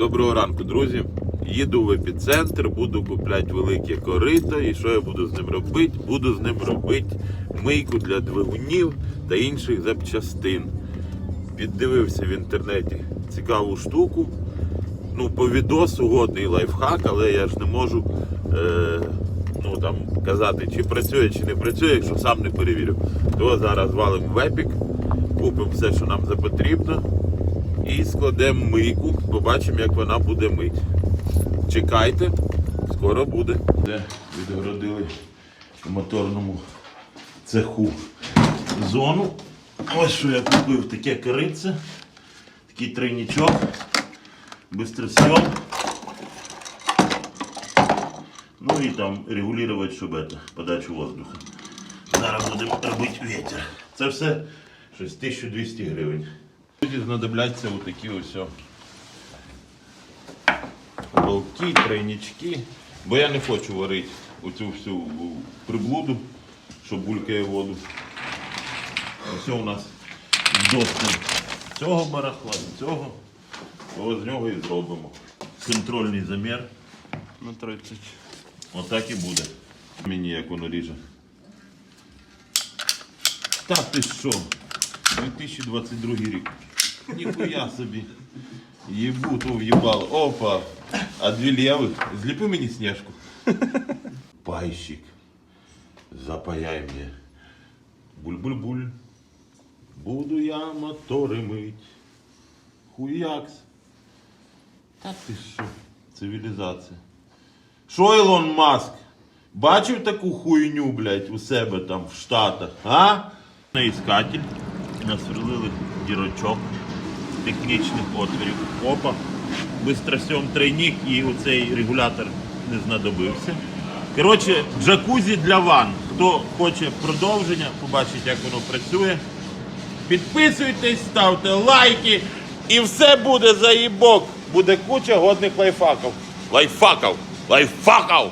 Доброго ранку, друзі. Їду в епіцентр, буду купляти велике корито. І що я буду з ним робити? Буду з ним робити мийку для двигунів та інших запчастин. Піддивився в інтернеті цікаву штуку. Ну, по відосу годний лайфхак, але я ж не можу е, ну, там, казати, чи працює, чи не працює, якщо сам не перевірю. То зараз валимо в епік, купимо все, що нам запотрібно. І складемо мийку, побачимо, як вона буде мить. Чекайте, скоро буде. Де відгородили в моторному цеху зону. Ось що я купив таке корице, такий тройничок, бистросйом. Ну і там регулювати, щоб это, подачу воздуха. Зараз будемо робити вітер. Це все щось 1200 гривень. Тут знадобляться отакі ось о тройнички. Бо я не хочу варити оцю всю приблуду, що булькає воду. Ось у нас доступ цього барахла, цього. Ось з нього і зробимо. Контрольний замір на 30. Отак і буде. Мені як воно ріже. Та ти що? 2022 рік. Ніхуя собі. Єбу то в'їбало. Опа. А дві лєвих. Зліпи мені сніжку. Пайщик. Запаяй мені. Буль-буль-буль. Буду я мотори мить. Хуякс. Та ти що? Цивілізація. Що Ілон Маск? Бачив таку хуйню, блядь, у себе там в Штатах, а? На іскатель насверлили дірочок з Технічних отворів. Опа. Бистросьом тройник і оцей регулятор не знадобився. Коротше, джакузі для ван. Хто хоче продовження, побачить, як воно працює. Підписуйтесь, ставте лайки і все буде заїбок. Буде куча годних лайфхаків. Лайфхаків! Лайфхаків!